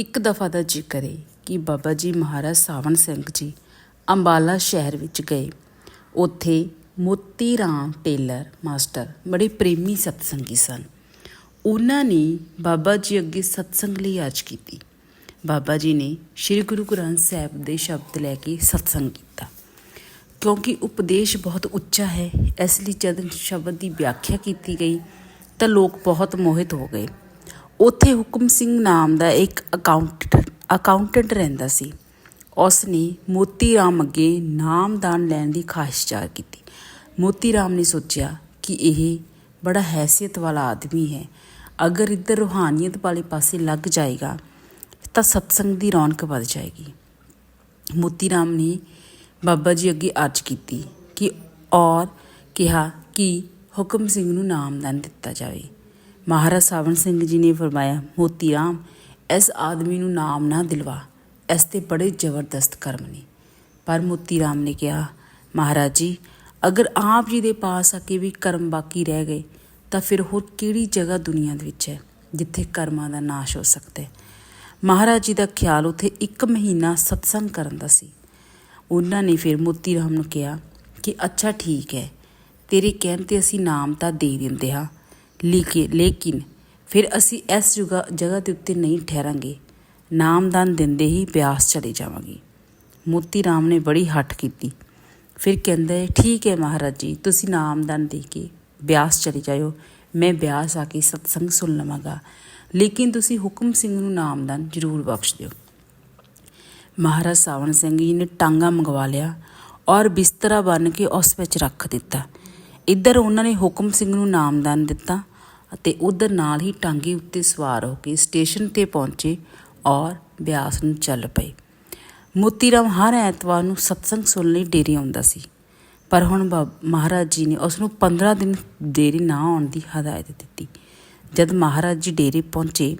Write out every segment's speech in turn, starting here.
ਇੱਕ ਦਫਾ ਦਾ ਜ਼ਿਕਰ ਹੈ ਕਿ ਬਾਬਾ ਜੀ ਮਹਾਰਾਜ ਸਾਵਣ ਸਿੰਘ ਜੀ ਅੰਬਾਲਾ ਸ਼ਹਿਰ ਵਿੱਚ ਗਏ। ਉੱਥੇ ਮੋਤੀ ਰਾਮ ਟੇਲਰ, ਮਾਸਟਰ, ਬੜੇ ਪ੍ਰੇਮੀ ਸਤਸੰਗੀ ਸਨ। ਉਹਨਾਂ ਨੇ ਬਾਬਾ ਜੀ ਅੱਗੇ ਸਤਸੰਗ ਲਈ ਅਰਜ਼ ਕੀਤੀ। ਬਾਬਾ ਜੀ ਨੇ ਸ੍ਰੀ ਗੁਰੂ ਗ੍ਰੰਥ ਸਾਹਿਬ ਦੇ ਸ਼ਬਦ ਲੈ ਕੇ ਸਤਸੰਗ ਕੀਤਾ। ਕਿਉਂਕਿ ਉਪਦੇਸ਼ ਬਹੁਤ ਉੱਚਾ ਹੈ, ਇਸ ਲਈ ਜਦ ਸ਼ਬਦ ਦੀ ਵਿਆਖਿਆ ਕੀਤੀ ਗਈ ਤਾਂ ਲੋਕ ਬਹੁਤ ਮੋਹਿਤ ਹੋ ਗਏ। ਉੱਥੇ ਹੁਕਮ ਸਿੰਘ ਨਾਮ ਦਾ ਇੱਕ ਅਕਾਊਂਟ ਅਕਾਊਂਟੈਂਟ ਰਹਿੰਦਾ ਸੀ। ਉਸ ਨੇ ਮੋਤੀ ਰਾਮ ਅੱਗੇ ਨਾਮਦਾਨ ਲੈਣ ਦੀ ਖਾਹਿਸ਼ ਜ਼ਾਹਰ ਕੀਤੀ। ਮੋਤੀ ਰਾਮ ਨੇ ਸੋਚਿਆ ਕਿ ਇਹ ਬੜਾ ਹੈਸੀਅਤ ਵਾਲਾ ਆਦਮੀ ਹੈ। ਅਗਰ ਇੱਧਰ ਰੂਹਾਨੀਅਤ ਵਾਲੇ ਪਾਸੇ ਲੱਗ ਜਾਏਗਾ, ਤਾਂ ਸਤਸੰਗ ਦੀ ਰੌਣਕ ਵੱਧ ਜਾਏਗੀ। ਮੋਤੀ ਰਾਮ ਨੇ ਬਾਬਾ ਜੀ ਅੱਗੇ ਅਰਜ਼ ਕੀਤੀ ਕਿ ਔਰ ਕਿਹਾ ਕਿ ਹੁਕਮ ਸਿੰਘ ਨੂੰ ਨਾਮਦਾਨ ਦਿੱਤਾ ਜਾਵੇ। ਮਹਾਰਾਜ ਸਾਵਣ ਸਿੰਘ ਜੀ ਨੇ ਫਰਮਾਇਆ, ਮੋਤੀ ਰਾਮ, ਇਸ ਆਦਮੀ ਨੂੰ ਨਾਮ ਨਾ ਦਿਲਵਾ, ਇਸ ਤੇ ਬੜੇ ਜ਼ਬਰਦਸਤ ਕਰਮ ਨੇ। ਪਰ ਮੋਤੀ ਰਾਮ ਨੇ ਕਿਹਾ, ਮਹਾਰਾਜ ਜੀ, ਅਗਰ ਆਪ ਜੀ ਦੇ ਪਾਸ ਆ ਕੇ ਵੀ ਕਰਮ ਬਾਕੀ ਰਹਿ ਗਏ, ਤਾਂ ਫਿਰ ਹੋਰ ਕਿਹੜੀ ਜਗ੍ਹਾ ਦੁਨੀਆ ਦੇ ਵਿੱਚ ਹੈ, ਜਿੱਥੇ ਕਰਮਾਂ ਦਾ ਨਾਸ਼ ਹੋ ਸਕਦਾ ਹੈ? ਮਹਾਰਾਜ ਜੀ ਦਾ ਖਿਆਲ ਉਥੇ ਇੱਕ ਮਹੀਨਾ ਸਤਸੰਗ ਕਰਨ ਦਾ ਸੀ। ਉਹਨਾਂ ਨੇ ਫਿਰ ਮੋਤੀ ਰਾਮ ਨੂੰ ਕਿਹਾ ਕਿ, ਅੱਛਾ ਠੀਕ ਹੈ, ਤੇਰੇ ਕਹਿਣ ਤੇ ਅਸੀਂ ਨਾਮ ਤਾਂ ਦੇ ਦਿੰਦੇ ਹਾਂ ਲਿਖੇ ਲੇਕਿਨ ਫਿਰ ਅਸੀਂ ਇਸ ਜਗ੍ਹਾ ਜਗ੍ਹਾ ਦੇ ਉੱਤੇ ਨਹੀਂ ਠਹਿਰਾਂਗੇ। ਨਾਮਦਾਨ ਦਿੰਦੇ ਹੀ ਬਿਆਸ ਚਲੇ ਜਾਵਾਂਗੇ। ਮੋਤੀ ਰਾਮ ਨੇ ਬੜੀ ਹੱਠ ਕੀਤੀ। ਫਿਰ ਕਹਿੰਦਾ ਹੈ, ਠੀਕ ਹੈ ਮਹਾਰਾਜ ਜੀ, ਤੁਸੀਂ ਨਾਮਦਾਨ ਦੇ ਕੇ ਬਿਆਸ ਚਲੇ ਜਾਇਓ। ਮੈਂ ਬਿਆਸ ਆ ਕੇ ਸਤਸੰਗ ਸੁਣ ਲਵਾਂਗਾ। ਲੇਕਿਨ ਤੁਸੀਂ ਹੁਕਮ ਸਿੰਘ ਨੂੰ ਨਾਮਦਾਨ ਜ਼ਰੂਰ ਬਖਸ਼ ਦਿਓ। ਮਹਾਰਾਜ ਸਾਵਣ ਸਿੰਘ ਜੀ ਨੇ ਟਾਂਗਾ ਮੰਗਵਾ ਲਿਆ ਔਰ ਬਿਸਤਰਾ ਬੰਨ ਕੇ ਉਸ ਵਿੱਚ ਰੱਖ ਦਿੱਤਾ। ਇੱਧਰ ਉਹਨਾਂ ਨੇ ਹੁਕਮ ਸਿੰਘ ਨੂੰ ਨਾਮਦਾਨ ਦਿੱਤਾ। ਅਤੇ ਉਧਰ ਨਾਲ ਹੀ ਟਾਂਗੀ ਉੱਤੇ ਸਵਾਰ ਹੋ ਕੇ ਸਟੇਸ਼ਨ ਤੇ ਪਹੁੰਚੇ ਔਰ ਬਿਆਸ ਨੂੰ ਚੱਲ ਪਏ। ਮੋਤੀ ਰਾਮ ਹਰ ਐਤਵਾਰ ਨੂੰ ਸਤਸੰਗ ਸੁਣਨ ਲਈ ਡੇਰੇ ਆਉਂਦਾ ਸੀ, ਪਰ ਹੁਣ ਮਹਾਰਾਜ ਜੀ ਨੇ ਉਸ ਨੂੰ 15 ਦਿਨ ਡੇਰੇ ਨਾ ਆਉਣ ਦੀ ਹਦਾਇਤ ਦਿੱਤੀ। ਜਦ ਮਹਾਰਾਜ ਜੀ ਡੇਰੇ ਪਹੁੰਚੇ,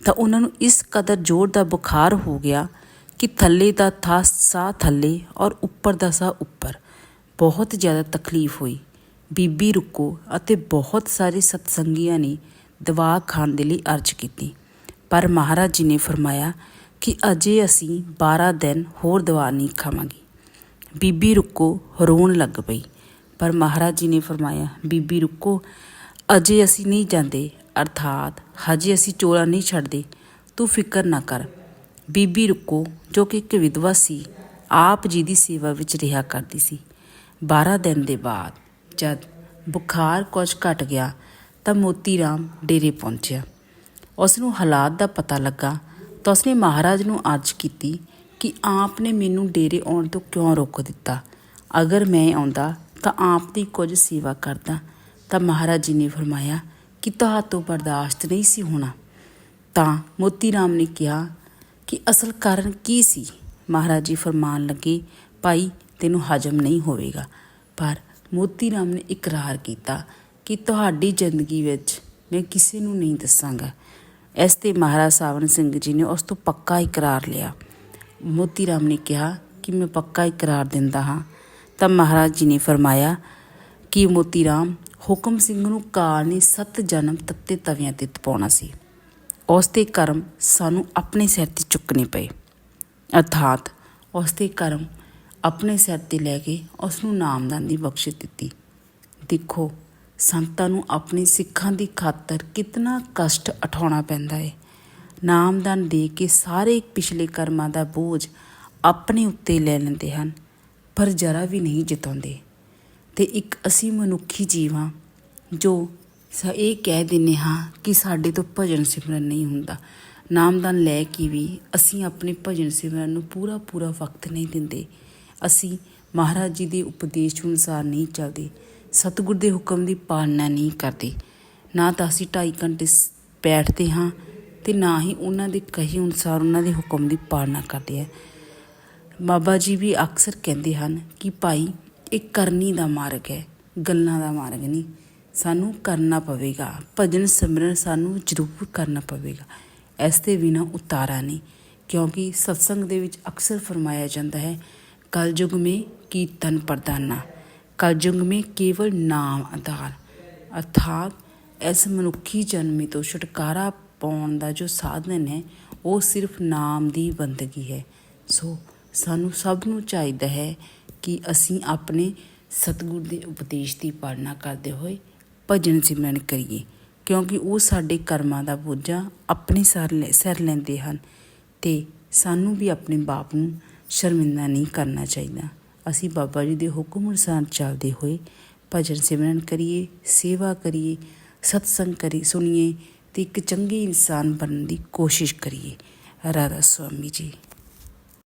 ਤਾਂ ਉਹਨਾਂ ਨੂੰ ਇਸ ਕਦਰ ਜ਼ੋਰ ਦਾ ਬੁਖਾਰ ਹੋ ਗਿਆ ਕਿ ਥੱਲੇ ਦਾ ਥਾ ਸਾਹ ਥੱਲੇ ਔਰ ਉੱਪਰ ਦਾ ਸਾਹ ਉੱਪਰ। ਬਹੁਤ ਜ਼ਿਆਦਾ ਤਕਲੀਫ ਹੋਈ। ਬੀਬੀ ਰੁਕੋ ਅਤੇ ਬਹੁਤ ਸਾਰੇ ਸਤਸੰਗੀਆਂ ਨੇ ਦਵਾ ਖਾਣ ਦੇ ਲਈ ਅਰਜ਼ ਕੀਤੀ। ਪਰ ਮਹਾਰਾਜ ਜੀ ਨੇ ਫਰਮਾਇਆ ਕਿ ਅਜੇ ਅਸੀਂ 12 ਦਿਨ ਹੋਰ ਦਵਾ ਨਹੀਂ ਖਾਵਾਂਗੇ। ਬੀਬੀ ਰੁਕੋ ਰੋਣ ਲੱਗ ਪਈ। ਪਰ ਮਹਾਰਾਜ ਜੀ ਨੇ ਫਰਮਾਇਆ, ਬੀਬੀ ਰੁਕੋ, ਅਜੇ ਅਸੀਂ ਨਹੀਂ ਜਾਂਦੇ। ਅਰਥਾਤ, ਹਜੇ ਅਸੀਂ ਚੋਲਾ ਨਹੀਂ ਛੱਡਦੇ। ਤੂੰ ਫਿਕਰ ਨਾ ਕਰ। ਬੀਬੀ ਰੁਕੋ, ਜੋ ਕਿ ਇੱਕ ਵਿਧਵਾ ਸੀ, ਆਪ ਜੀ ਦੀ ਸੇਵਾ ਵਿੱਚ ਰਿਹਾ ਕਰਦੀ ਸੀ। 12 ਦਿਨ ਦੇ ਬਾਅਦ ਜਦ ਬੁਖਾਰ ਕੁਝ ਘਟ ਗਿਆ ਤਾਂ ਮੋਤੀ ਰਾਮ ਡੇਰੇ ਪਹੁੰਚਿਆ। ਉਸ ਨੂੰ ਹਾਲਾਤ ਦਾ ਪਤਾ ਲੱਗਾ ਤਾਂ ਉਸਨੇ ਮਹਾਰਾਜ ਨੂੰ ਅਰਜ਼ ਕੀਤੀ ਕਿ ਆਪ ਨੇ ਮੈਨੂੰ ਡੇਰੇ ਆਉਣ ਤੋਂ ਕਿਉਂ ਰੋਕ ਦਿੱਤਾ। ਅਗਰ ਮੈਂ ਆਉਂਦਾ ਤਾਂ ਆਪ ਦੀ ਕੁਝ ਸੇਵਾ ਕਰਦਾ, ਤਾਂ ਮਹਾਰਾਜ ਜੀ ਨੇ ਫਰਮਾਇਆ ਕਿ ਤੁਹਾਤੋਂ ਬਰਦਾਸ਼ਤ ਨਹੀਂ ਸੀ ਹੋਣਾ। ਤਾਂ ਮੋਤੀ ਰਾਮ ਨੇ ਕਿਹਾ ਕਿ ਅਸਲ ਕਾਰਨ ਕੀ ਸੀ? ਮਹਾਰਾਜ ਜੀ ਫਰਮਾਨ ਲੱਗੇ, ਭਾਈ, ਤੈਨੂੰ ਹਜਮ ਨਹੀਂ ਹੋਵੇਗਾ, ਪਰ ਮੋਤੀ ਰਾਮ ਨੇ ਇਕਰਾਰ ਕੀਤਾ ਕਿ ਤੁਹਾਡੀ ਜ਼ਿੰਦਗੀ ਵਿੱਚ ਮੈਂ ਕਿਸੇ ਨੂੰ ਨਹੀਂ ਦੱਸਾਂਗਾ। ਇਸ ਤੇ ਮਹਾਰਾਜ ਸਾਵਣ ਸਿੰਘ ਜੀ ਨੇ ਉਸ ਤੋਂ ਪੱਕਾ ਇਕਰਾਰ ਲਿਆ। ਮੋਤੀ ਰਾਮ ਨੇ ਕਿਹਾ ਕਿ ਮੈਂ ਪੱਕਾ ਇਕਰਾਰ ਦਿੰਦਾ ਹਾਂ। ਤਾਂ ਮਹਾਰਾਜ ਜੀ ਨੇ ਫਰਮਾਇਆ ਕਿ ਮੋਤੀ ਰਾਮ, ਹੁਕਮ ਸਿੰਘ ਨੂੰ ਕਾਲ ਨੇ ਸੱਤ ਜਨਮ ਤੱਤੇ ਤਵਿਆਂ ਤੇ ਤਪਾਉਣਾ ਸੀ। ਉਸ ਦੇ ਕਰਮ ਸਾਨੂੰ ਆਪਣੇ ਸਿਰ ਤੇ ਚੁੱਕਣੇ ਪਏ। ਅਰਥਾਤ ਉਸ ਦੇ ਕਰਮ ਆਪਣੇ ਸਿਰ ਤੇ ਲੈ ਕੇ ਉਸ ਨੂੰ ਨਾਮਦਾਨ ਦੀ ਬਖਸ਼ਿਸ਼ ਦਿੱਤੀ। ਦੇਖੋ, ਸੰਤਾਂ ਨੂੰ ਆਪਣੇ ਸਿੱਖਾਂ ਦੀ ਖਾਤਰ ਕਿੰਨਾ ਕਸ਼ਟ ਉਠਾਉਣਾ ਪੈਂਦਾ ਹੈ ਨਾਮਦਾਨ ਦੇ ਕੇ ਸਾਰੇ ਪਿਛਲੇ ਕਰਮਾਂ ਦਾ ਬੋਝ ਆਪਣੇ ਉੱਤੇ ਲੈ ਲੈਂਦੇ ਹਨ, ਪਰ ਜਰਾ ਵੀ ਨਹੀਂ ਜਿਤਾਉਂਦੇ। ਤੇ ਇੱਕ ਅਸੀਂ ਮਨੁੱਖੀ ਜੀਵ ਹਾਂ ਜੋ ਇਹ ਕਹਿ ਦਿੰਨੇ ਹਾਂ ਕਿ ਸਾਡੇ ਤੋਂ ਭਜਨ ਸਿਮਰਨ ਨਹੀਂ ਹੁੰਦਾ। ਨਾਮਦਾਨ ਲੈ ਕੇ ਵੀ ਅਸੀਂ ਆਪਣੇ ਭਜਨ ਸਿਮਰਨ ਨੂੰ ਪੂਰਾ ਪੂਰਾ ਵਕਤ ਨਹੀਂ ਦਿੰਦੇ। ਅਸੀਂ ਮਹਾਰਾਜ ਜੀ ਦੇ ਉਪਦੇਸ਼ ਅਨੁਸਾਰ ਨਹੀਂ ਚੱਲਦੇ, ਸਤਿਗੁਰ ਦੇ ਹੁਕਮ ਦੀ ਪਾਲਣਾ ਨਹੀਂ ਕਰਦੇ। ਨਾ ਤਾਂ ਅਸੀਂ 2.5 ਘੰਟੇ ਬੈਠਦੇ ਹਾਂ ਤੇ ਨਾ ਹੀ ਉਹਨਾਂ ਦੇ ਕਹੇ ਅਨੁਸਾਰ ਉਹਨਾਂ ਦੇ ਹੁਕਮ ਦੀ ਪਾਲਣਾ ਕਰਦੇ ਆ ਬਾਬਾ ਜੀ ਵੀ ਅਕਸਰ ਕਹਿੰਦੇ ਹਨ ਕਿ ਭਾਈ, ਇਹ ਕਰਨੀ ਦਾ ਮਾਰਗ ਹੈ, ਗੱਲਾਂ ਦਾ ਮਾਰਗ ਨਹੀਂ। ਸਾਨੂੰ ਕਰਨਾ ਪਵੇਗਾ, ਭਜਨ ਸਿਮਰਨ ਸਾਨੂੰ ਜ਼ਰੂਰ ਕਰਨਾ ਪਵੇਗਾ। ਇਸ ਦੇ ਬਿਨਾ ਉਤਾਰਾ ਨਹੀਂ, ਕਿਉਂਕਿ ਸਤਸੰਗ ਦੇ ਵਿੱਚ ਅਕਸਰ ਫਰਮਾਇਆ ਜਾਂਦਾ ਹੈ ਕਲਯੁਗ ਮੇ ਕੀਰਤਨ ਪ੍ਰਦਾਨਾ ਕਲਯੁਗ ਮੇ ਕੇਵਲ ਨਾਮ ਆਧਾਰ ਅਰਥਾਤ ਇਸ ਮਨੁੱਖੀ ਜਨਮ ਤੋਂ ਛੁਟਕਾਰਾ ਪਾਉਣ ਦਾ ਜੋ ਸਾਧਨ ਹੈ ਉਹ ਸਿਰਫ ਨਾਮ ਦੀ ਬੰਦਗੀ ਹੈ ਸੋ ਸਾਨੂੰ ਸਭ ਨੂੰ ਚਾਹੀਦਾ ਹੈ ਕਿ ਅਸੀਂ ਆਪਣੇ ਸਤਿਗੁਰ ਦੇ ਉਪਦੇਸ਼ ਦੀ ਪਾਲਣਾ ਕਰਦੇ ਹੋਏ ਭਜਨ ਸਿਮਰਨ ਕਰੀਏ ਕਿਉਂਕਿ ਉਹ ਸਾਡੇ ਕਰਮਾਂ ਦਾ ਬੋਝਾ ਆਪਣੇ ਸਰ ਲੈ ਸਿਰ ਲੈਂਦੇ ਹਨ ਤੇ ਸਾਨੂੰ ਵੀ ਆਪਣੇ ਬਾਪ ਨੂੰ ਸ਼ਰਮਿੰਦਾ ਨਹੀਂ ਕਰਨਾ ਚਾਹੀਦਾ। ਅਸੀਂ ਬਾਬਾ ਜੀ ਦੇ ਹੁਕਮ ਅਨੁਸਾਰ ਚੱਲਦੇ ਹੋਏ ਭਜਨ ਸਿਮਰਨ ਕਰੀਏ, ਸੇਵਾ ਕਰੀਏ, ਸਤਸੰਗ ਕਰੀ, ਸੁਣੀਏ ਤੇ ਇੱਕ ਚੰਗੇ ਇਨਸਾਨ ਬਣਨ ਦੀ ਕੋਸ਼ਿਸ਼ ਕਰੀਏ। ਰਾਧਾ ਸੁਆਮੀ ਜੀ।